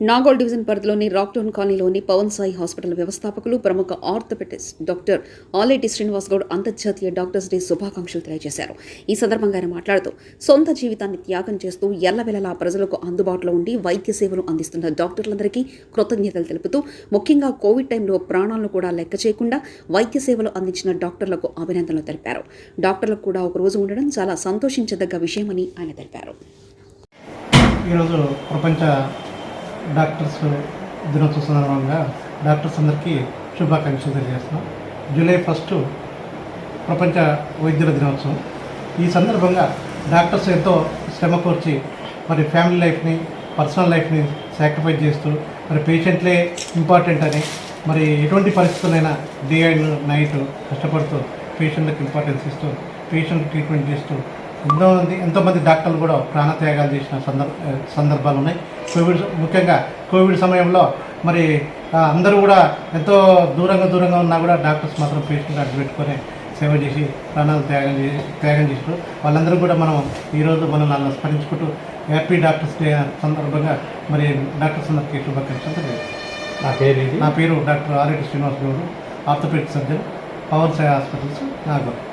Nagole division పరిధిలోని రాక్టౌన్ కాలనీలోని Pawan Sai hospital వ్యవస్థాపకులు ప్రముఖ ఆర్థోపెటిస్ట్ డాక్టర్ ఆలేటి శ్రీనివాస్ గౌడ్ అంతర్జాతీయ డాక్టర్స్ డే శుభాకాంక్షలు తెలియజేశారు. ఈ సందర్భంగా ఆయన మాట్లాడుతూ సొంత జీవితాన్ని త్యాగం చేస్తూ ఎల్లవెలలా ప్రజలకు అందుబాటులో ఉండి వైద్య సేవలు అందిస్తున్న డాక్టర్లందరికీ కృతజ్ఞతలు తెలుపుతూ ముఖ్యంగా కోవిడ్ టైంలో ప్రాణాలను కూడా లెక్క చేయకుండా వైద్య సేవలు అందించిన డాక్టర్లకు అభినందనలు తెలిపారు. డాక్టర్లకు కూడా ఒక రోజు ఉండడం చాలా సంతోషించదగ్గ విషయమని ఆయన తెలిపారు. ఈరోజు ప్రపంచ డాక్టర్స్ దినోత్సవ సందర్భంగా డాక్టర్స్ అందరికీ శుభాకాంక్షలు తెలియజేస్తున్నాం. జూలై ఫస్ట్ ప్రపంచ వైద్యుల దినోత్సవం. ఈ సందర్భంగా డాక్టర్స్ ఎంతో శ్రమ కోర్చి మరి ఫ్యామిలీ లైఫ్ని పర్సనల్ లైఫ్ని సాక్రిఫైస్ చేస్తూ మరి పేషెంట్లే ఇంపార్టెంట్ అని మరి ఎటువంటి పరిస్థితులైనా డే అండ్ నైట్ కష్టపడుతూ పేషెంట్లకు ఇంపార్టెన్స్ ఇస్తూ పేషెంట్ ట్రీట్మెంట్ చేస్తూ ఎంతోమంది ఎంతోమంది డాక్టర్లు కూడా ప్రాణత్యాగాలు చేసిన సందర్భ సందర్భాలు ఉన్నాయి. కోవిడ్ ముఖ్యంగా కోవిడ్ సమయంలో మరి అందరూ కూడా ఎంతో దూరంగా దూరంగా ఉన్నా కూడా డాక్టర్స్ మాత్రం పేషెంట్ అడ్డు పెట్టుకొని సేవ చేసి ప్రాణాలు త్యాగం చేసి త్యాగం చేసారు వాళ్ళందరూ కూడా మనం ఈరోజు మనం స్మరించుకుంటూ హ్యాపీ డాక్టర్స్ డే సందర్భంగా మరి డాక్టర్స్ అందరికీ శుభాకాంక్షలు. నా పేరు నా పేరు డాక్టర్ ఆర్ఎటి శ్రీనివాస్ గౌడ్ ఆర్థోపెడిక్ సర్జన్ పవర్ సాయి హాస్పిటల్స్ నాగోల్